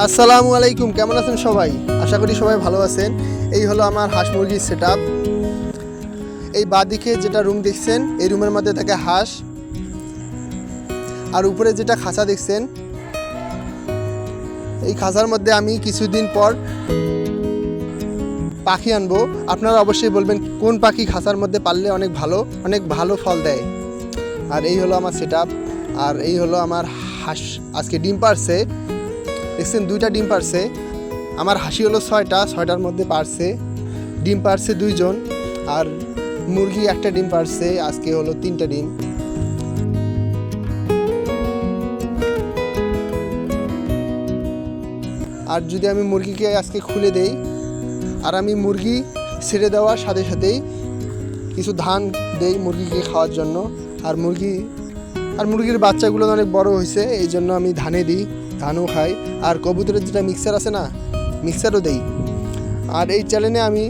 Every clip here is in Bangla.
আসসালামু আলাইকুম, কেমন আছেন সবাই? আশা করি সবাই ভালো আছেন। এই হলো আমার হাঁস মুরগির সেট এই বাঁদিকে যেটা রুম দেখছেন, এই রুমের মধ্যে থাকে হাঁস। আর উপরে যেটা খাঁচা দেখছেন, এই খাঁচার মধ্যে আমি কিছুদিন পর পাখি আনব। আপনারা অবশ্যই বলবেন, কোন পাখি খাঁচার মধ্যে পাললে অনেক ভালো অনেক ভালো ফল দেয়? আর এই হলো আমার সেট আর এই হলো আমার হাঁস। আজকে ডিম পারছে। দেখছেন, দুইটা ডিম পারছে। আমার হাসি হলো ছয়টা, ছয়টার মধ্যে পারছে। ডিম পারছে দুইজন, আর মুরগি একটা ডিম পারছে, আজকে হলো তিনটা ডিম। আর যদি আমি মুরগিকে আজকে খুলে দেই, আর আমি মুরগি ছেড়ে দেওয়ার সাথে সাথেই কিছু ধান দেই মুরগিকে খাওয়ার জন্য। আর মুরগি, আর মুরগির বাচ্চাগুলো অনেক বড় হয়েছে এই জন্য আমি ধানে দিই। ধানও খাই। আর কবুতরের যেটা মিক্সার আছে না মিক্সারও দেই। আর এই চ্যানেলে আমি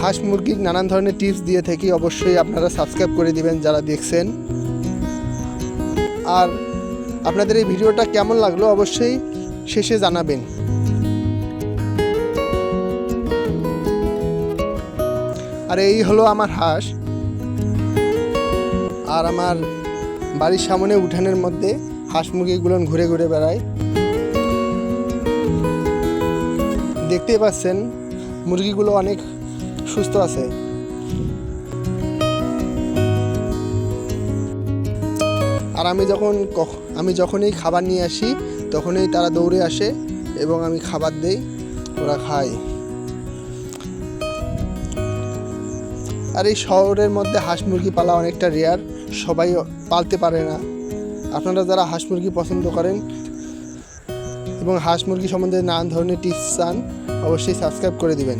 হাঁস মুরগির নানান ধরনের টিপস দিয়ে থাকি, অবশ্যই আপনারা সাবস্ক্রাইব করে দিবেন যারা দেখছেন। আর আপনাদের এই ভিডিওটা কেমন লাগল অবশ্যই শেষে জানাবেন। আর এই হলো আমার হাঁস। আর আমার বাড়ির সামনে উঠানের মধ্যে হাঁস মুরগিগুলো ঘুরে ঘুরে বেড়ায়। দেখতেই পাচ্ছেন, মুরগিগুলো অনেক সুস্থ আছে। আর আমি যখন আমি যখনই খাবার নিয়ে আসি, তখনই তারা দৌড়ে আসে এবং আমি খাবার দেই, ওরা খায়। আর এই শহরের মধ্যে হাঁস মুরগি পালা অনেকটা রেয়ার সবাই পালতে পারে না। আপনারা যারা হাঁস মুরগি পছন্দ করেন এবং হাঁস মুরগি সম্বন্ধে নানান ধরনের টিপস চান, অবশ্যই সাবস্ক্রাইব করে দিবেন।